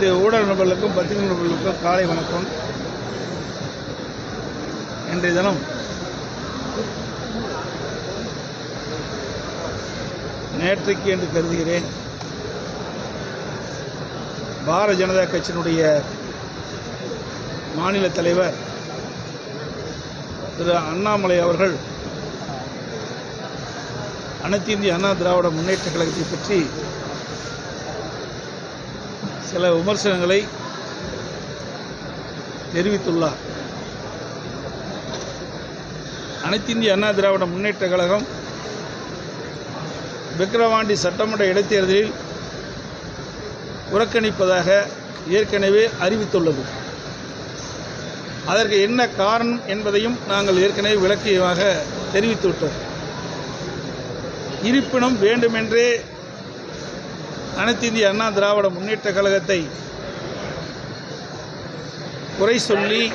அனைத்து ஊடக நபர்களுக்கும் பத்திரிகை நபர்களுக்கும் காலை வணக்கம். இன்றைய தினம் நேற்றைக்கு என்று கருதுகிறேன். பாரத ஜனதா கட்சியினுடைய மாநில தலைவர் திரு அண்ணாமலை அவர்கள் அனைத்து இந்திய அண்ணா திராவிட முன்னேற்ற கழகத்தை பற்றி சில விமர்சனங்களை தெரிவித்துள்ளார். அனைத்து இந்திய அண்ணா திராவிட முன்னேற்ற கழகம் விக்கிரவாண்டி சட்டமன்ற இடைத்தேர்தலில் புறக்கணிப்பதாக ஏற்கனவே அறிவித்துள்ளது. அதற்கு என்ன காரணம் என்பதையும் நாங்கள் ஏற்கனவே விளக்கியமாக தெரிவித்துவிட்டோம். இருப்பினும் வேண்டுமென்றே அனைத்து இந்திய அண்ணா திராவிட முன்னேற்ற கழகத்தை குறை சொல்லி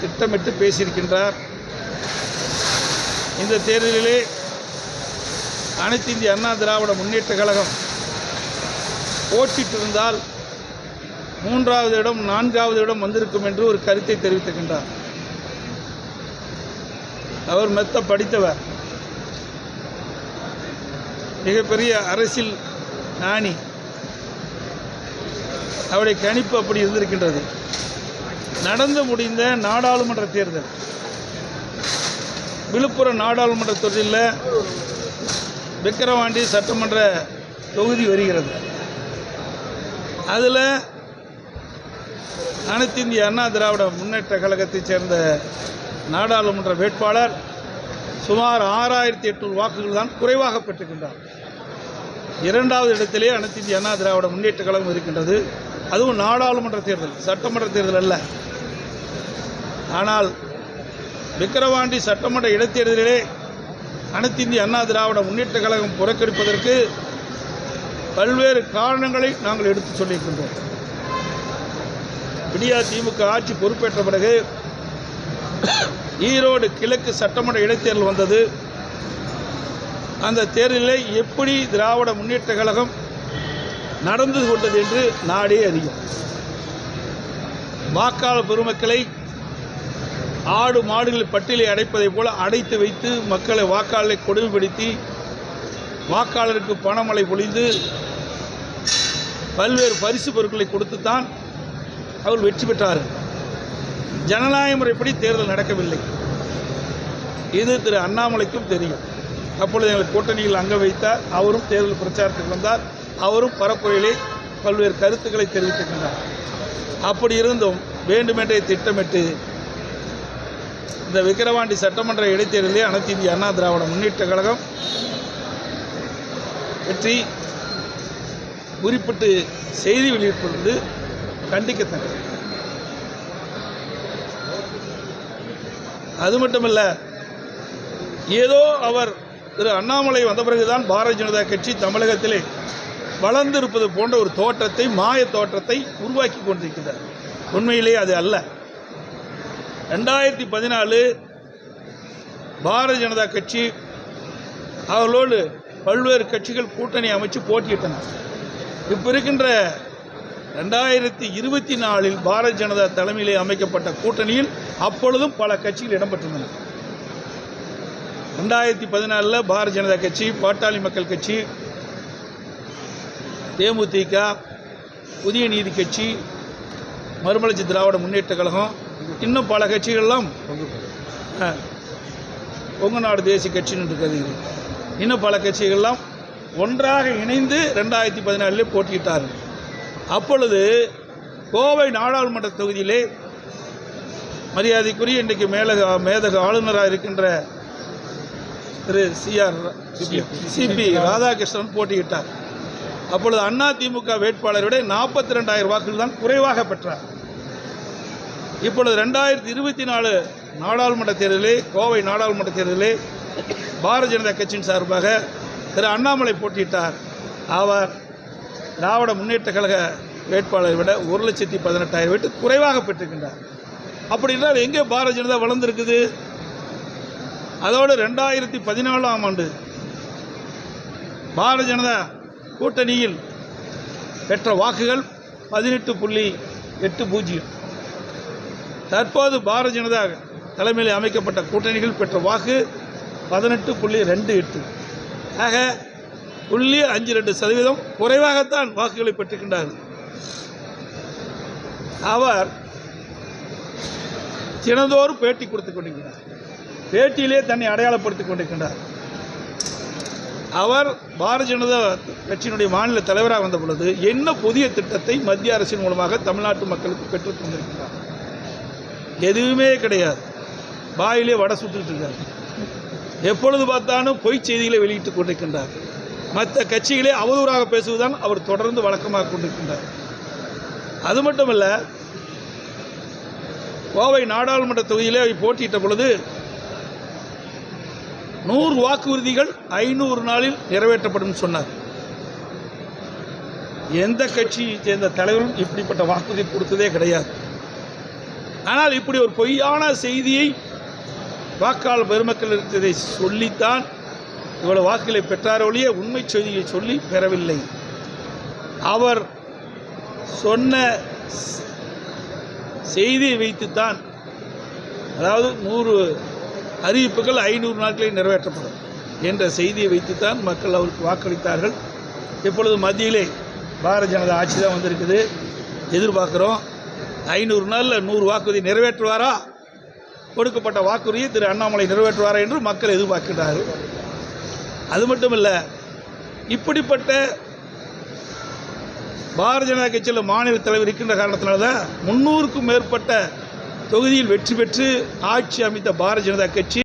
திட்டமிட்டு பேசியிருக்கின்றார். இந்த தேர்தலிலே அனைத்து இந்திய அண்ணா திராவிட முன்னேற்ற கழகம் போட்டிட்டிருந்தால் மூன்றாவது இடம் நான்காவது இடம் வந்திருக்கும் என்று ஒரு கருத்தை தெரிவித்திருக்கின்றார். அவர் மெத்த படித்தவர். மிகப்பெரிய அரசியல் ஞானி அவருடைய கணிப்பு அப்படி இருந்திருக்கின்றது. நடந்து முடிந்த நாடாளுமன்ற தேர்தல். விழுப்புரம் நாடாளுமன்ற தொகுதியில் விக்கிரவாண்டி சட்டமன்ற தொகுதி வருகிறது. அதில் அனைத்து இந்திய அண்ணா திராவிட முன்னேற்ற கழகத்தைச் சேர்ந்த நாடாளுமன்ற வேட்பாளர் சுமார் ஆறாயிரத்தி எட்நூறு வாக்குகள் தான் குறைவாக பெற்றுக்கின்றார் இரண்டாவது இடத்திலே அனைத்து இந்திய அண்ணா திராவிட முன்னேற்ற கழகம் இருக்கின்றது. அதுவும் நாடாளுமன்ற தேர்தல் சட்டமன்ற தேர்தல் அல்ல. ஆனால் விக்கிரவாண்டி சட்டமன்ற இடைத்தேர்தலிலே அனைத்து இந்திய அண்ணா திராவிட முன்னேற்ற கழகம் புறக்கணிப்பதற்கு பல்வேறு காரணங்களை நாங்கள் எடுத்து சொல்லியிருக்கின்றோம். விடியா திமுக ஆட்சி பொறுப்பேற்ற பிறகு ஈரோடு கிழக்கு சட்டமன்ற இடைத்தேர்தல் வந்தது. அந்த தேர்தலில் எப்படி திராவிட முன்னேற்ற கழகம் நடந்து கொண்டது என்று நாடே அறியும். வாக்காளர் பெருமக்களை ஆடு மாடுகள் பட்டியலை அடைப்பதைப் போல அடைத்து வைத்து மக்களை வாக்காளரை கொடுமைப்படுத்தி வாக்காளருக்கு பணமழை பொழிந்து பல்வேறு பரிசு பொருட்களை கொடுத்துத்தான் அவர் வெற்றி பெற்றார் ஜனநாயக முறைப்படி தேர்தல் நடக்கவில்லை. இது திரு அண்ணாமலைக்கும் தெரியும். அப்பொழுது எங்கள் கூட்டணியில் அங்க வைத்தார். அவரும் தேர்தல் பிரச்சாரத்துக்கு வந்தார். அவரும் பரப்புரையிலே பல்வேறு கருத்துக்களை தெரிவித்துக்கின்றார் அப்படி இருந்தும் வேண்டுமென்றே திட்டமிட்டு இந்த விக்கிரவாண்டி சட்டமன்ற இடைத்தேர்தலிலே அனைத்து இந்திய அண்ணா திராவிட முன்னேற்ற கழகம் பற்றி குறிப்பிட்டு செய்தி வெளியிட்டிருப்பது கண்டிக்கத்தக்கது. அது மட்டுமல்ல ஏதோ அவர் திரு அண்ணாமலை வந்த பிறகுதான் பாரதிய ஜனதா கட்சி தமிழகத்திலே வளர்ந்திருப்பது போன்ற ஒரு தோற்றத்தை மாய தோற்றத்தை உருவாக்கி கொண்டிருக்கிறார் உண்மையிலே அது அல்ல. ரெண்டாயிரத்தி பதினாலு பாரதிய ஜனதா கட்சி அவர்களோடு பல்வேறு கட்சிகள் கூட்டணி அமைச்சு போட்டியிட்டன. இப்போ இருக்கின்ற ரெண்டாயிரத்தி இருபத்தி நாலில் பாரதிய ஜனதா தலைமையிலே அமைக்கப்பட்ட கூட்டணியில் அப்பொழுதும் பல கட்சிகள் இடம்பெற்றிருந்தன. ரெண்டாயிரத்தி பதினாலில் பாரதிய ஜனதா கட்சி பாட்டாளி மக்கள் கட்சி தேமுதிக புதிய நீதி கட்சி மறுமலர்ச்சி திராவிட முன்னேற்ற கழகம் இன்னும் பல கட்சிகள்லாம் ஆ, கொங்கு நாடு தேசிய கட்சின்னு இருக்கிறது இன்னும் பல கட்சிகள்லாம் ஒன்றாக இணைந்து ரெண்டாயிரத்தி பதினாலிலே போட்டியிட்டார்கள் அப்பொழுது கோவை நாடாளுமன்ற தொகுதியிலே மரியாதைக்குரிய இன்றைக்கு மேலக மேதக ஆளுநராக இருக்கின்ற திரு சிஆர் சிபி. ராதாகிருஷ்ணன் போட்டியிட்டார். அப்பொழுது அண்ணா திமுக வேட்பாளரை விட நாற்பத்தி ரெண்டாயிரம் வாக்குகள் தான் குறைவாக பெற்றார். இப்பொழுது ரெண்டாயிரத்தி இருபத்தி நாலு நாடாளுமன்ற தேர்தலிலே கோவை நாடாளுமன்ற தேர்தலிலே பாரதிய ஜனதா கட்சியின் சார்பாக திரு அண்ணாமலை போட்டியிட்டார். அவர் திராவிட முன்னேற்ற கழக வேட்பாளரை விட ஒரு லட்சத்தி பதினெட்டாயிரம் வீட்டு குறைவாக பெற்றிருக்கின்றார். அப்படி என்றால் எங்கே பாரதிய ஜனதா வளர்ந்திருக்குது? அதோடு ரெண்டாயிரத்தி பதினாலாம் ஆண்டு பாரதிய ஜனதா கூட்டணியில் பெற்ற வாக்குகள் பதினெட்டு புள்ளி எட்டு பூஜ்ஜியம். தற்போது பாரதிய ஜனதா தலைமையில் அமைக்கப்பட்ட கூட்டணிகள் பெற்ற வாக்கு பதினெட்டு புள்ளி ரெண்டு எட்டு. ஆக புள்ளி அஞ்சு ரெண்டு சதவீதம் குறைவாகத்தான் வாக்குகளை பெற்றுக்கின்றார்கள் அவர் தினந்தோறும் பேட்டி கொடுத்து கொண்டிருக்கிறார். பேட்டியிலே தன்னை அடையாளப்படுத்திக் கொண்டிருக்கின்றார். அவர் பாரதிய ஜனதா கட்சியினுடைய மாநில தலைவராக வந்த பொழுது என்ன புதிய திட்டத்தை மத்திய அரசின் மூலமாக தமிழ்நாட்டு மக்களுக்கு பெற்றுத் தந்திருக்கிறார்? எதுவுமே கிடையாது. வாயிலே வடை சுட்டுட்டு இருக்கார். எப்பொழுது பார்த்தாலும் பொய் செய்திகளை வெளியிட்டுக் கொண்டிருக்கின்றார். மற்ற கட்சிகளே அவதூறாக பேசுவதுதான் அவர் தொடர்ந்து வழக்கமாக கொண்டிருக்கின்றார். அது மட்டுமல்ல கோவை நாடாளுமன்ற தொகுதியிலே போட்டியிட்ட பொழுது நூறு வாக்குறுதிகள் ஐநூறு நாளில் நிறைவேற்றப்படும் சொன்னார். எந்த கட்சியை சேர்ந்த தலைவரும் இப்படிப்பட்ட வாக்குறுதி கொடுத்ததே கிடையாது. ஆனால் இப்படி ஒரு பொய்யான செய்தியை வாக்காளர் பெருமக்கள் இருக்கிறதை சொல்லித்தான் இவ்வளவு வாக்குகளை பெற்றார் உண்மை செய்தியை சொல்லி பெறவில்லை. அவர் சொன்ன செய்தியை வைத்துத்தான் அதாவது நூறு அறிவிப்புகள் ஐநூறு நாட்களில் நிறைவேற்றப்படும் என்ற செய்தியை வைத்துத்தான் மக்கள் அவருக்கு வாக்களித்தார்கள். இப்பொழுது மத்தியிலே பாரதிய ஜனதா ஆட்சி தான் வந்திருக்குது. எதிர்பார்க்குறோம் ஐநூறு நாளில் நூறு வாக்குறுதி நிறைவேற்றுவாரா? கொடுக்கப்பட்ட வாக்குறுதியை திரு அண்ணாமலை நிறைவேற்றுவாரா என்று மக்கள் எதிர்பார்க்கிறார்கள். அது மட்டும் இல்லை இப்படிப்பட்ட பாரதிய ஜனதா கட்சியில் மாநில தலைவர் இருக்கின்ற காரணத்தினால தான் முன்னூறுக்கும் மேற்பட்ட தொகுதியில் வெற்றி பெற்று ஆட்சி அமைத்த பாரதிய ஜனதா கட்சி